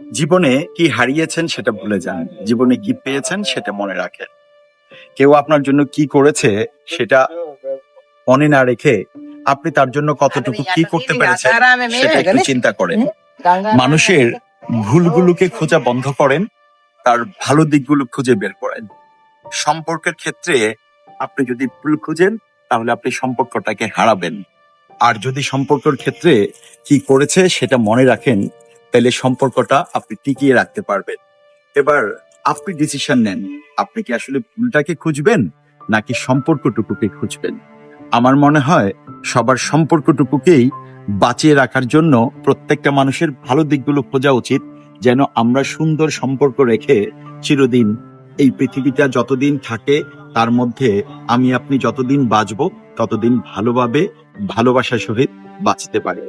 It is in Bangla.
জীবনে কি হারিয়েছেন সেটা ভুলে যান। জীবনে কি পেয়েছেন সেটা মনে রাখেন। কেউ আপনার জন্য কি করেছে সেটা মনে না রেখে আপনি তার জন্য কতটুকু কি করতে পেরেছেন সেটা একটু চিন্তা করেন। মানুষের ভুলগুলোকে খোঁজা বন্ধ করেন তার ভালো দিকগুলো খুঁজে বের করেন। সম্পর্কের ক্ষেত্রে আপনি যদি ভুল খুঁজেন তাহলে আপনি সম্পর্কটাকে হারাবেন। আর যদি সম্পর্কের ক্ষেত্রে কি করেছে সেটা মনে রাখেন, তাহলে সম্পর্কটা আপনি টিকিয়ে রাখতে পারবেন। এবার আপনি ডিসিশন নেন, আপনি কি আসলে ভুলটাকে খুঁজবেন, নাকি সম্পর্কটুকুকে খুঁজবেন? আমার মনে হয় সবার সম্পর্কটুকুকেই বাঁচিয়ে রাখার জন্য প্রত্যেকটা মানুষের ভালো দিকগুলো খোঁজা উচিত, যেন আমরা সুন্দর সম্পর্ক রেখে চিরদিন এই পৃথিবীটা যতদিন থাকে তার মধ্যে আমি আপনি যতদিন বাঁচব ততদিন ভালোভাবে ভালোবাসার সহিত বাঁচতে পারি।